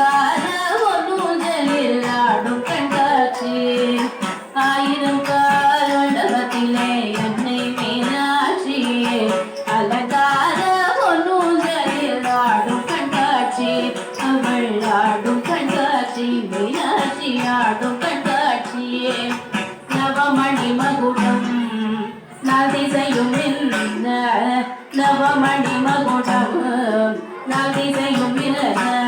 காண ஒன்னூஞ்சலில் ஆடும் கண்காட்சி ஆயிரம் கால் மண்டபத்திலே என்னை மீனாட்சியே அலங்கார ஒன்னூஞ்சலில் ஆடும் கண்காட்சி அவள் ஆடும் கண்காட்சி மீனாட்சி ஆடும் கண்காட்சியே நவமணி மகுடம் நதிசையும் நவமணி மகுடம் நதிசையும் இல்லாத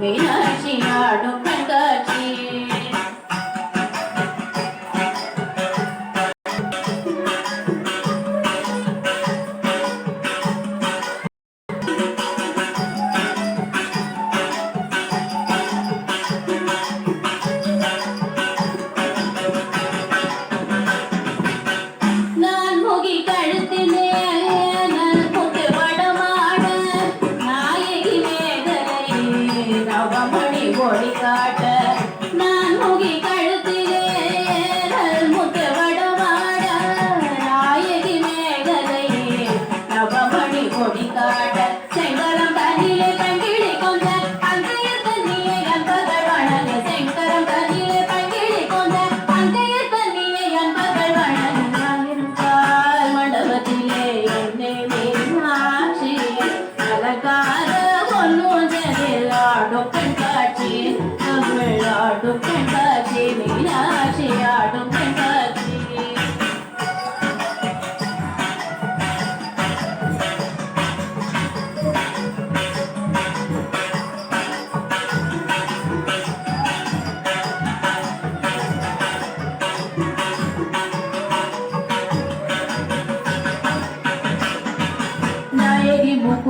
మీనాక్షి ఆడు நவமணி ஒளி காட்ட நான் முகி கழுத்து love.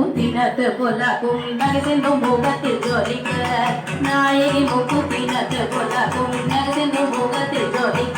முத்தினத்து பொல்லாக்கும் நகசென்றும் முகத்தில் ஜோதிக்க நாயகி முக்குத்தினத்து பொல்லாக்கும் நகசென்றும் முகத்தில் ஜோதிக்க